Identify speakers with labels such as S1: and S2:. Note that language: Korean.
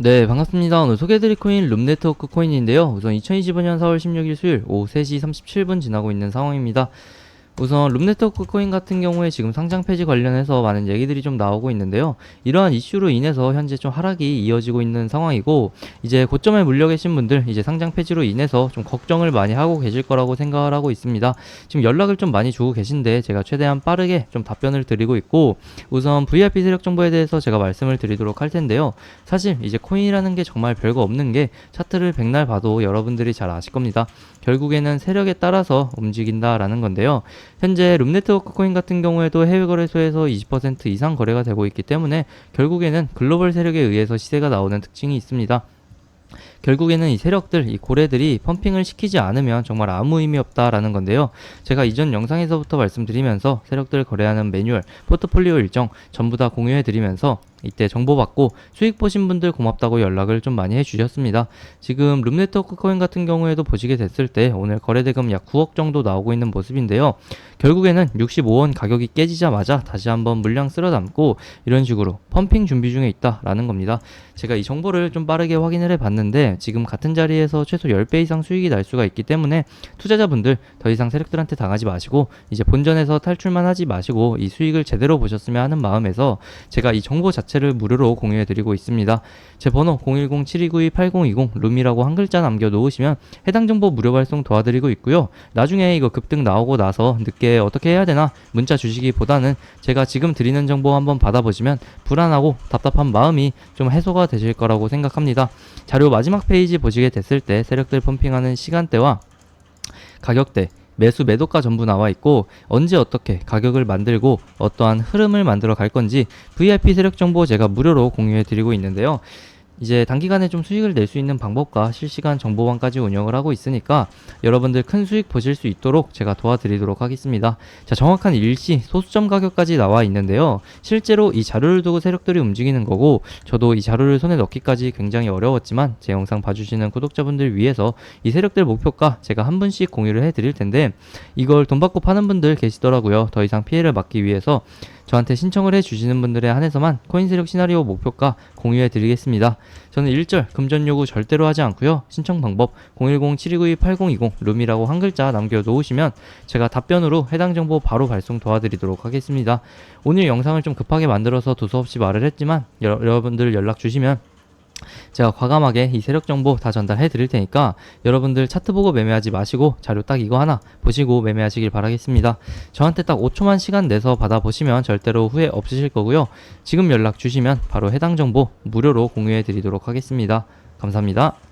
S1: 네, 반갑습니다. 오늘 소개해드릴 코인 룸네트워크 코인인데요. 우선 2025년 4월 16일 수요일 오후 3시 37분 지나고 있는 상황입니다. 우선 룸네트워크 코인 같은 경우에 지금 상장 폐지 관련해서 많은 얘기들이 좀 나오고 있는데요. 이러한 이슈로 인해서 현재 좀 하락이 이어지고 있는 상황이고 이제 고점에 물려 계신 분들 이제 상장 폐지로 인해서 좀 걱정을 많이 하고 계실 거라고 생각을 하고 있습니다. 지금 연락을 좀 많이 주고 계신데 제가 최대한 빠르게 좀 답변을 드리고 있고 우선 VIP 세력 정보에 대해서 제가 말씀을 드리도록 할 텐데요. 사실 이제 코인이라는 게 정말 별거 없는 게 차트를 백날 봐도 여러분들이 잘 아실 겁니다. 결국에는 세력에 따라서 움직인다라는 건데요. 현재 룸네트워크 코인 같은 경우에도 해외 거래소에서 20% 이상 거래가 되고 있기 때문에 결국에는 글로벌 세력에 의해서 시세가 나오는 특징이 있습니다. 결국에는 이 세력들, 이 고래들이 펌핑을 시키지 않으면 정말 아무 의미 없다라는 건데요. 제가 이전 영상에서부터 말씀드리면서 세력들 거래하는 매뉴얼, 포트폴리오 일정 전부 다 공유해 드리면서 이때 정보 받고 수익 보신 분들 고맙다고 연락을 좀 많이 해주셨습니다. 지금 룸네트워크 코인 같은 경우에도 보시게 됐을 때 오늘 거래대금 약 9억 정도 나오고 있는 모습인데요. 결국에는 65원 가격이 깨지자마자 다시 한번 물량 쓸어 담고 이런 식으로 펌핑 준비 중에 있다라는 겁니다. 제가 이 정보를 좀 빠르게 확인을 해 봤는데 지금 같은 자리에서 최소 10배 이상 수익이 날 수가 있기 때문에 투자자분들 더 이상 세력들한테 당하지 마시고 이제 본전에서 탈출만 하지 마시고 이 수익을 제대로 보셨으면 하는 마음에서 제가 이 정보 자체 를 무료로 공유해 드리고 있습니다. 제 번호 010-7292-8020 룸이라고 한 글자 남겨 놓으시면 해당 정보 무료 발송 도와드리고 있고요. 나중에 이거 급등 나오고 나서 늦게 어떻게 해야 되나 문자 주시기보다는 제가 지금 드리는 정보 한번 받아보시면 불안하고 답답한 마음이 좀 해소가 되실 거라고 생각합니다. 자료 마지막 페이지 보시게 됐을 때 세력들 펌핑하는 시간대와 가격대 매수 매도가 전부 나와 있고 언제 어떻게 가격을 만들고 어떠한 흐름을 만들어 갈 건지 VIP 세력 정보 제가 무료로 공유해 드리고 있는데요. 이제 단기간에 좀 수익을 낼 수 있는 방법과 실시간 정보방까지 운영을 하고 있으니까 여러분들 큰 수익 보실 수 있도록 제가 도와드리도록 하겠습니다. 자, 정확한 일시 소수점 가격까지 나와 있는데요. 실제로 이 자료를 두고 세력들이 움직이는 거고 저도 이 자료를 손에 넣기까지 굉장히 어려웠지만 제 영상 봐주시는 구독자분들 위해서 이 세력들 목표가 제가 한 분씩 공유를 해 드릴 텐데 이걸 돈 받고 파는 분들 계시더라고요. 더 이상 피해를 막기 위해서 저한테 신청을 해 주시는 분들에 한해서만 코인 세력 시나리오 목표가 공유해 드리겠습니다. 저는 1절 금전 요구 절대로 하지 않고요. 신청 방법 010-7292-8020 룸이라고 한 글자 남겨 놓으시면 제가 답변으로 해당 정보 바로 발송 도와드리도록 하겠습니다. 오늘 영상을 좀 급하게 만들어서 두서없이 말을 했지만 여, 여러분들 연락 주시면 제가 과감하게 이 세력 정보 다 전달해 드릴 테니까 여러분들 차트 보고 매매하지 마시고 자료 딱 이거 하나 보시고 매매하시길 바라겠습니다. 저한테 딱 5초만 시간 내서 받아보시면 절대로 후회 없으실 거고요. 지금 연락 주시면 바로 해당 정보 무료로 공유해 드리도록 하겠습니다. 감사합니다.